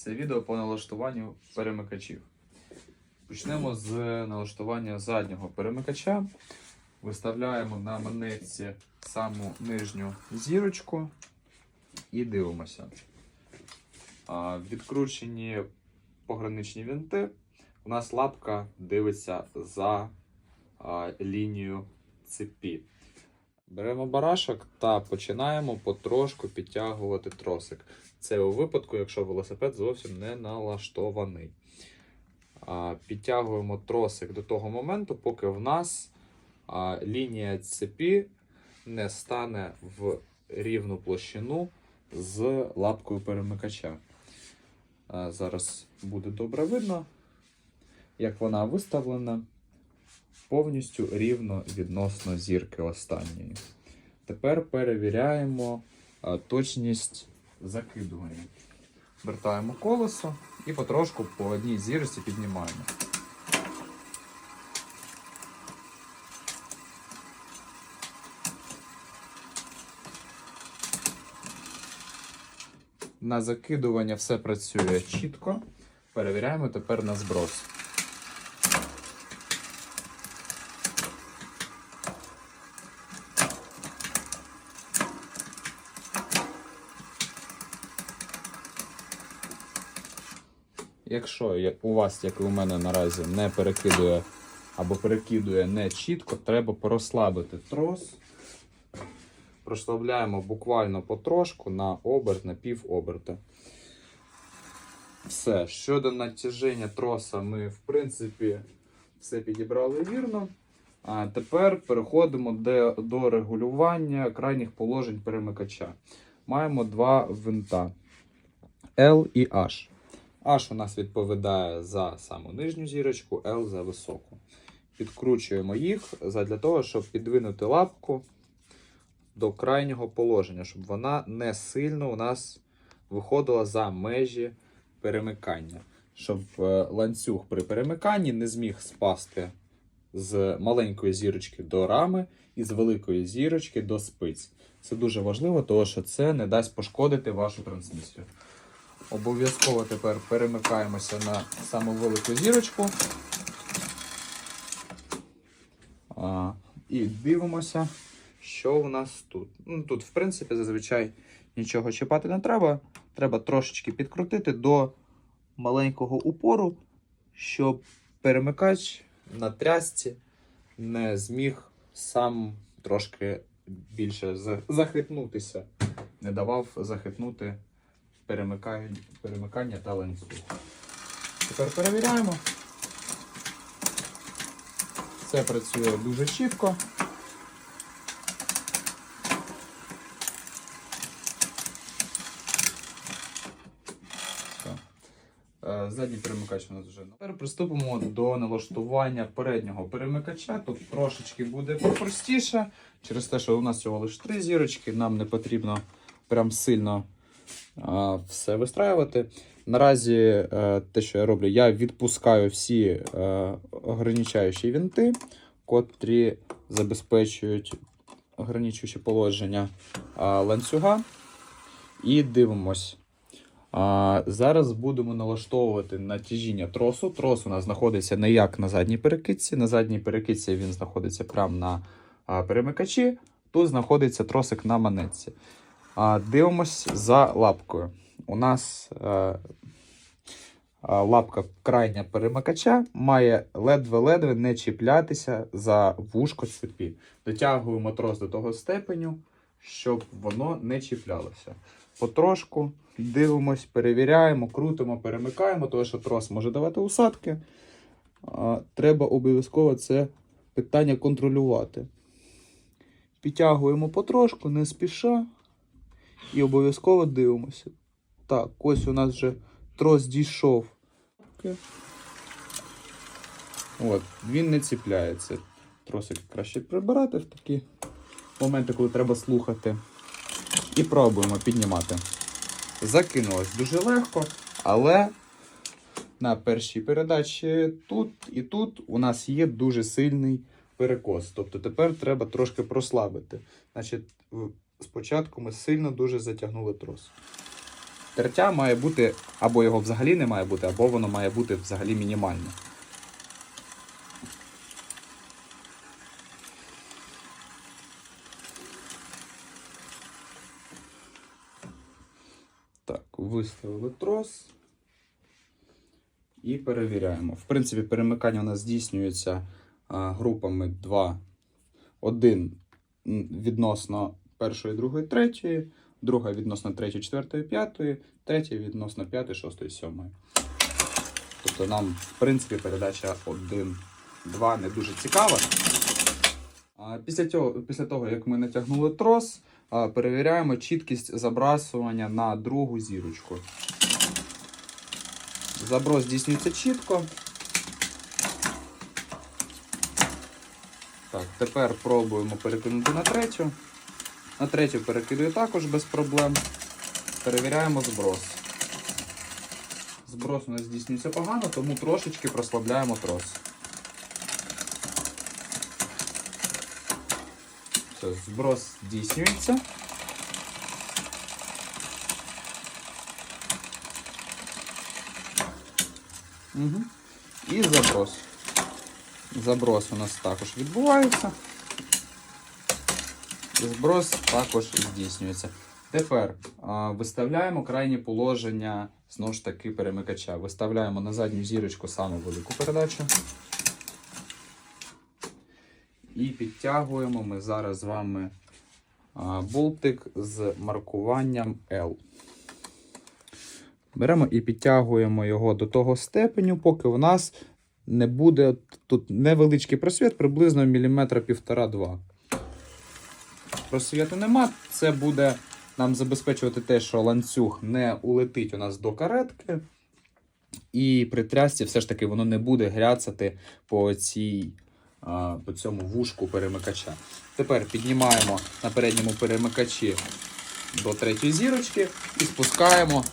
Це відео по налаштуванню перемикачів. Почнемо з налаштування заднього перемикача. Виставляємо на манетці саму нижню зірочку і дивимося. Відкручені пограничні винти. У нас лапка дивиться за лінію цепі. Беремо барашок та починаємо потрошку підтягувати тросик. Це у випадку, якщо велосипед зовсім не налаштований. Підтягуємо тросик до того моменту, поки в нас лінія цепі не стане в рівну площину з лапкою перемикача. Зараз буде добре видно, як вона виставлена повністю рівно відносно зірки останньої. Тепер перевіряємо точність закидування. Вертаємо колесо і потрошку по одній зірці піднімаємо. На закидування все працює чітко. Перевіряємо тепер на зброс. Якщо у вас, як і у мене наразі, не перекидує або перекидує не чітко, треба розслабити трос. Прослабляємо буквально потрошку на оберт, на пів оберта. Все. Щодо натяження троса, ми, в принципі, все підібрали вірно. А тепер переходимо до, до регулювання крайніх положень перемикача. Маємо два винта L і H. H у нас відповідає за саму нижню зірочку, L за високу. Підкручуємо їх для того, щоб підвинути лапку до крайнього положення, щоб вона не сильно у нас виходила за межі перемикання. Щоб е, ланцюг при перемиканні не зміг спасти з маленької зірочки до рами і з великої зірочки до спиць. Це дуже важливо, тому що це не дасть пошкодити вашу трансмісію. Обов'язково тепер перемикаємося на саму велику зірочку. І дивимося, що у нас тут. Ну, тут, в принципі, зазвичай нічого чіпати не треба. Треба трошечки підкрутити до маленького упору, щоб перемикач на трясці не зміг сам трошки більше за- захитнутися. Не давав захитнути перемикання, та ланцюг. Тепер перевіряємо. Все працює дуже чітко. Е, Задній перемикач у нас вже. Тепер приступимо до налаштування переднього перемикача. Тут трошечки буде простіше. Через те, що у нас всього лише три зірочки, нам не потрібно прям сильно все вистраювати. Наразі е, те, що я роблю, я відпускаю всі е, ограничаючі вінти, котрі забезпечують ограничуючі положення ланцюга. І дивимось. А, зараз будемо налаштовувати натяжіння тросу. Трос у нас знаходиться не як на задній перекидці. На задній перекидці він знаходиться прямо на перемикачі. Тут знаходиться тросик на манетці. Дивимось за лапкою. У нас е, лапка крайня перемикача має ледве-ледве не чіплятися за вушко цепі. Дотягуємо трос до того степеню, щоб воно не чіплялося. Потрошку дивимось, перевіряємо, крутимо, перемикаємо, тому що трос може давати усадки. Треба обов'язково це питання контролювати. Підтягуємо потрошку, не спіша. І обов'язково дивимося. Так, ось у нас вже трос дійшов. От, він не ціпляється. Тросик краще прибирати в такі моменти, коли треба слухати. І пробуємо піднімати. Закинулось дуже легко, але на першій передачі тут і тут у нас є дуже сильний перекос. Тобто тепер треба трошки прослабити. Значить, спочатку ми сильно дуже затягнули трос. тертя має бути, або його взагалі не має бути, або воно має бути взагалі мінімальне. Так, виставили трос. І перевіряємо. В принципі, перемикання у нас здійснюється групами 2. Один відносно першої, другої, третьої, друга відносно третьої, четвертої, п'ятої, третя відносно п'ятої, шостої, сьомої. Тобто нам, в принципі, передача 1, 2 не дуже цікава. Після того, після того, як ми натягнули трос, перевіряємо чіткість забрасування на другу зірочку. Заброс здійснюється чітко. Так, тепер пробуємо перекинути на третю. На третю перекидую також без проблем. Перевіряємо зброс. Зброс у нас здійснюється погано, тому трошечки прослабляємо трос. Все, зброс здійснюється. Угу. І заброс. Заброс у нас також відбувається. Зброс також здійснюється. Тепер виставляємо крайнє положення знову ж таки перемикача. Виставляємо на задню зірочку саму велику передачу. І підтягуємо ми зараз з вами а, болтик з маркуванням L. Беремо і підтягуємо його до того степеню, поки в нас не буде тут невеличкий просвіт, приблизно міліметра півтора-два. Просвіту нема. Це буде нам забезпечувати те, що ланцюг не улетить у нас до каретки. І при трясці все ж таки воно не буде гряцати по, цій, по цьому вушку перемикача. Тепер піднімаємо на передньому перемикачі до третьої зірочки і спускаємо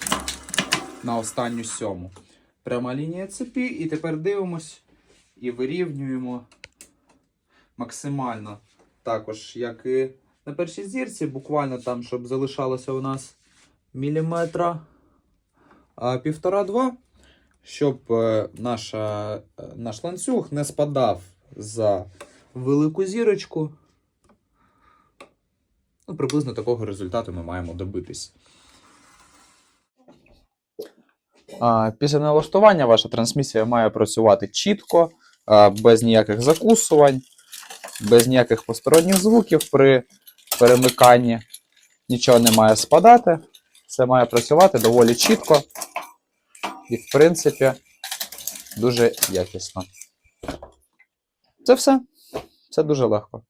на останню сьому. Пряма лінія цепі, і тепер дивимось і вирівнюємо максимально також, як і на першій зірці, буквально там, щоб залишалося у нас міліметра півтора-два, щоб е, наша, е, наш ланцюг не спадав за велику зірочку. Ну, приблизно такого результату ми маємо добитись. Після налаштування ваша трансмісія має працювати чітко, без ніяких закусувань, без ніяких посторонніх звуків при перемиканні. Нічого не має спадати. Все має працювати доволі чітко і, в принципі, дуже якісно. Це все. Це дуже легко.